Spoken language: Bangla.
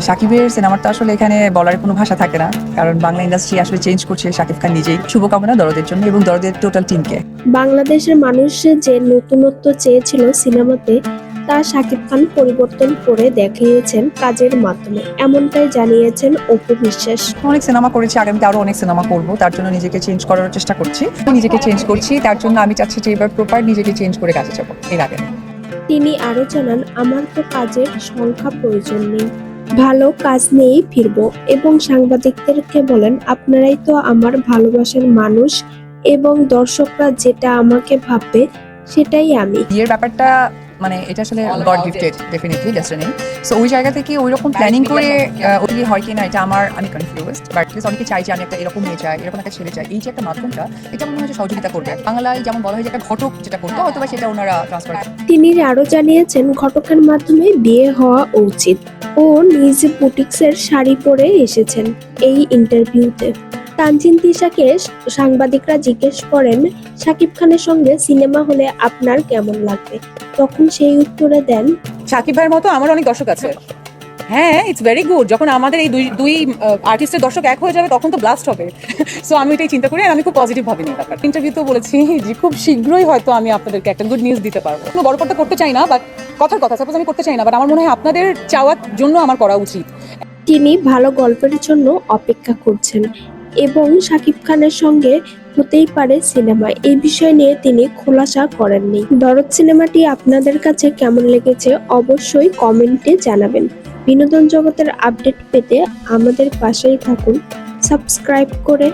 সাকিবের সিনেমাটা আসলে এখানে বলার কোনো ভাষা থাকে না কারণ বাংলা ইন্ডাস্ট্রি আসলে চেঞ্জ করছে সাকিব খান নিজেই। শুভকামনা দরদের জন্য এবং দরদের টোটাল টিমকে বাংলাদেশের মানুষ যে নতুনত্ব চেয়েছিল সিনেমাতে তা শাকিব খান পরিবর্তন করে দেখিয়েছেন কাজের মাধ্যমে। এমনটাই জানিয়েছেন অপু বিশ্বাস। অনেক সিনেমা করেছি আগামীতে আরও অনেক সিনেমা করব তার জন্য নিজেকে চেঞ্জ করার চেষ্টা করছি। নিজেকে চেঞ্জ করছি তার জন্য আমি চাচ্ছি যে এবার প্রপার নিজেকে চেঞ্জ করে কাজে যাব এর আগে। তিনি আরও জানান আমার তো কাজের সংখ্যা প্রয়োজন নেই। ভালো কাজ নিয়েই ফিরবো এবং সাংবাদিকদেরকে বলেন আপনারাই তো আমার ভালোবাসার মানুষ এবং দর্শকরা যেটা আমাকে ভাববে সেটাই আমি। বিয়ের ব্যাপারটা মানে এটা আসলে god gifted definitely destiny so ওই জায়গা থেকে ওই রকম প্ল্যানিং করে ওটি হয় কিনা এটা আমার আমি কনফিউজড বাট প্লিজ অনেকে চাই যে আমি একটা এরকম মেয়ে চাই এরকম একটা ছেলে চাই। এই যে একটা মাধ্যমটা এটা মনে হয় যে সহযোগিতা করবে। বাংলায় যেমন বলা হয় যে একটা ঘটক যেটা করতো হয়তো সেটা ওনারা ট্রান্সফার তিনি আরও জানিয়েছেন ঘটকের মাধ্যমে বিয়ে হওয়া উচিত। ও নিজ বুটিক্সের শাড়ি পরে এসেছেন এই ইন্টারভিউতে। তানজিন তিশাকে সাংবাদিকরা জিজ্ঞেস করেন, শাকিব খানের সঙ্গে সিনেমা হলে আপনার কেমন লাগবে? তখন সেই উত্তরে দেন সাকিব ভাইয়ের মতো আমার অনেক দর্শক আছে। হ্যাঁ ইটস ভেরি গুড যখন আমাদের এই দুই দুই আর্টিস্টের দর্শক এক হয়ে যাবে, তখন তো ব্লাস্ট হবে। সো আমি এটাই চিন্তা করি, আর আমি খুব পজিটিভ ভাবি নিই। ব্যাপার ইন্টারভিউতেও বলেছি যে খুব শীঘ্রই হয়তো আমি আপনাদেরকে একটা গুড নিউজ দিতে পারব। বড় করতে করতে চাই না বাট কথার কথা সাপোজ আমি করতে চাই না বাট আমার মনে হয় আপনাদের চাওয়ার জন্য আমার করা উচিত। তিনি ভালো গল্পের জন্য অপেক্ষা করছেন এবং শাকিব খানের সঙ্গে হতেই পারে সিনেমা। এই বিষয় নিয়ে তিনি খোলাসা করেননি। দরদ সিনেমাটি আপনাদের কাছে কেমন লেগেছে অবশ্যই কমেন্টে জানাবেন। বিনোদন জগতের আপডেট পেতে আমাদের পাশেই থাকুন। সাবস্ক্রাইব করে